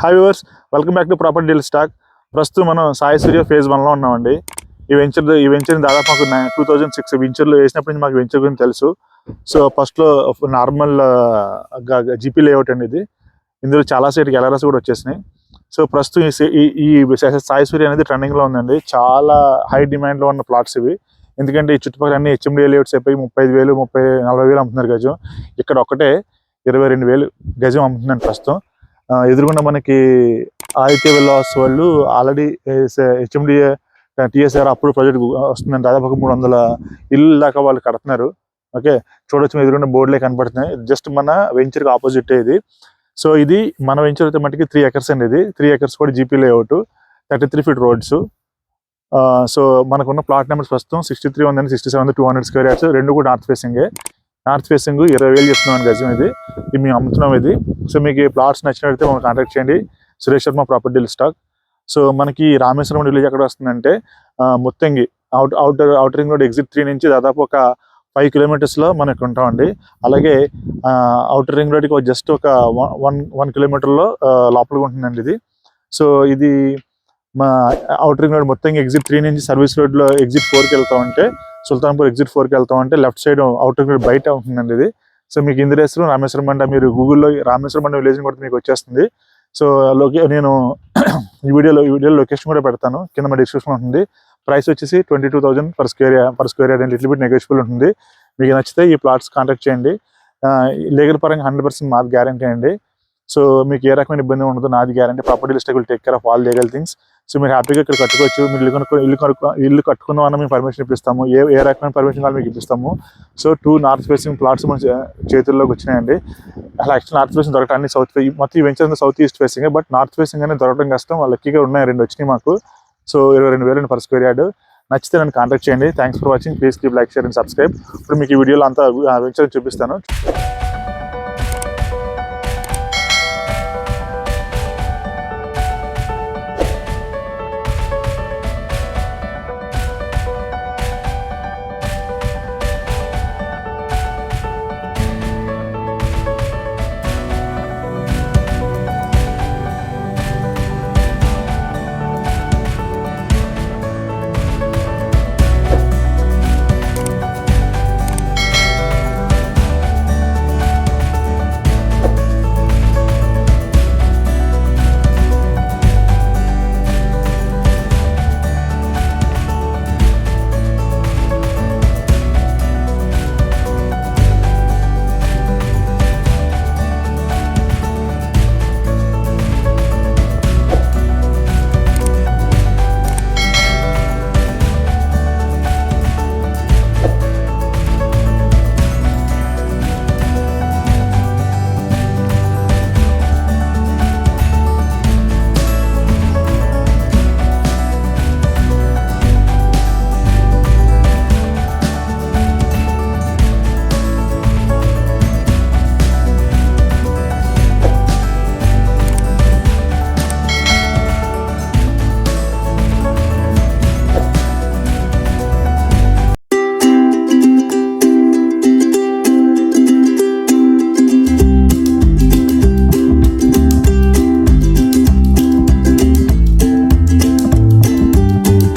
Hi viewers welcome back to property deal stock ప్రస్తుతం మనం సాయి సూర్య phase వన్లో ఉన్నామండి. ఈ వెంచర్ ఈ వెంచర్ని దాదాపు మాకు టూ థౌజండ్ సిక్స్ వెంచర్లో వేసినప్పటి నుంచి మాకు వెంచర్ గురించి తెలుసు. సో ఫస్ట్లో నార్మల్ జీపీ లేఅవుట్ అండి ఇది. ఇందులో చాలా సైట్కి ఎల్ఆర్ఎస్ కూడా వచ్చేసినాయి. సో ప్రస్తుతం ఈ ఈ సాయి సూర్య అనేది ట్రెండింగ్లో ఉందండి. చాలా హై డిమాండ్లో ఉన్న ప్లాట్స్ ఇవి. ఎందుకంటే ఈ చుట్టుపక్కల అన్ని హెచ్ఎండి లేఅవుట్స్ అయిపోయి ముప్పై ఐదు వేలు ముప్పై నలభై వేలు అమ్ముతున్నారు గజం. ఇక్కడ ఒకటే ఇరవై రెండు వేలు గజం అమ్ముతుందండి ప్రస్తుతం. ఎదురుగుండా మనకి ఆదిత్య విల్లాస్ వాళ్ళు ఆల్రెడీ హెచ్ఎండి టీఎస్ఆర్ అప్పుడు ప్రాజెక్ట్ వస్తుందండి దాదాపు ఒక మూడు వందల ఇల్లు దాకా వాళ్ళు కడుతున్నారు. ఓకే? చూడొచ్చు మీ బోర్డులే కనపడుతున్నాయి. జస్ట్ మన వెంచర్కి ఆపోజిట్ ఇది. సో ఇది మన వెంచర్ అయితే మటుకి త్రీ ఎకర్స్ అండి ఇది. త్రీ ఎకర్స్ కూడా GP layout. Thirty three feet roads. So మనకున్న ప్లాట్ నెంబర్స్ ప్రస్తుతం సిక్స్టీ త్రీ ఉందండి. Sixty seven two hundred square yards. రెండు కూడా నార్త్ ఫేసింగే. నార్త్ ఫేసింగ్ ఇరవై వేలు చెప్తున్నాను గజం ఇది. ఇది మేము అమ్ముతున్నాం ఇది. సో మీకు ప్లాట్స్ నచ్చినట్లయితే మనం కాంటాక్ట్ చేయండి. Suresh Sharma property deal stock so మనకి రామేశ్వరం విలేజ్ ఎక్కడ వస్తుందంటే Muthangi out outer outer ring road exit three నుంచి దాదాపు ఒక ఫైవ్ కిలోమీటర్స్లో మనకు ఉంటామండి. అలాగే అవుటర్ రింగ్ రోడ్కి జస్ట్ ఒక వన్ వన్ కిలోమీటర్లో లోపలికి ఉంటుందండి ఇది. సో ఇది మా అవుటర్ రింగ్ రోడ్ మొత్తం ఎగ్జిట్ త్రీ నుంచి సర్వీస్ రోడ్లో ఎగ్జిట్ ఫోర్కి వెళ్తామంటే సుల్తాన్పూర్ ఎగ్జిట్ ఫోర్కి వెళ్తామంటే left side outer ring road బయట ఉంటుందండి ఇది. సో మీకు ఇందిరేశ్వరం రామేశ్వరం బండ మీరు గూగుల్లో రామేశ్వరం బండ విలేజ్ కూడా మీకు వచ్చేస్తుంది. సో లోకే నేను ఈ వీడియోలో ఈ వీడియోలో లొకేషన్ కూడా పెడతాను. కింద మా డిస్క్రిప్షన్ ఉంటుంది. ప్రైస్ వచ్చేసి twenty two thousand per square per square yard little bit negotiable ఉంటుంది. మీకు నచ్చితే ఈ ప్లాట్స్ కాంటాక్ట్ చేయండి. లీగల్ పరంగా హండ్రెడ్ పర్సెంట్ మాకు గ్యారంటీ అండి. సో మీకు ఏ రకమైన ఇబ్బంది ఉండదు నాది guarantee property list will take care of all legal things so మీరు హ్యాపీగా ఇక్కడ కట్టుకోవచ్చు. మీరు ఇల్లు కనుక్కో ఇల్లు కనుక్కో ఇల్లు కట్టుకుందాం అన్న మేము పర్మిషన్ ఇప్పిస్తాము. ఏ ఏ రకమైన పర్మిషన్ కావాలి మీకు ఇప్పిస్తాము. So two north facing plots మన చేతుల్లోకి వచ్చినాయండి. అలా యాక్చువల్ నార్త్ ఫేసింగ్ దొరకటాన్ని సౌత్ మొత్తం ఈ venture south east facing but north facing అనేది దొరకడం కష్టం. వాళ్ళ లక్కీగా ఉన్నాయి రెండు వచ్చినాయి మాకు. సో ఇరవై రెండు వేలు పర్ స్క్వేర్ యార్డ్ నచ్చితే నన్ను కాంటాక్ట్ చేయండి. Thanks for watching please keep like share and subscribe ఇప్పుడు మీకు ఈ వీడియోలో అంతా వెంచర్ చూపిస్తాను.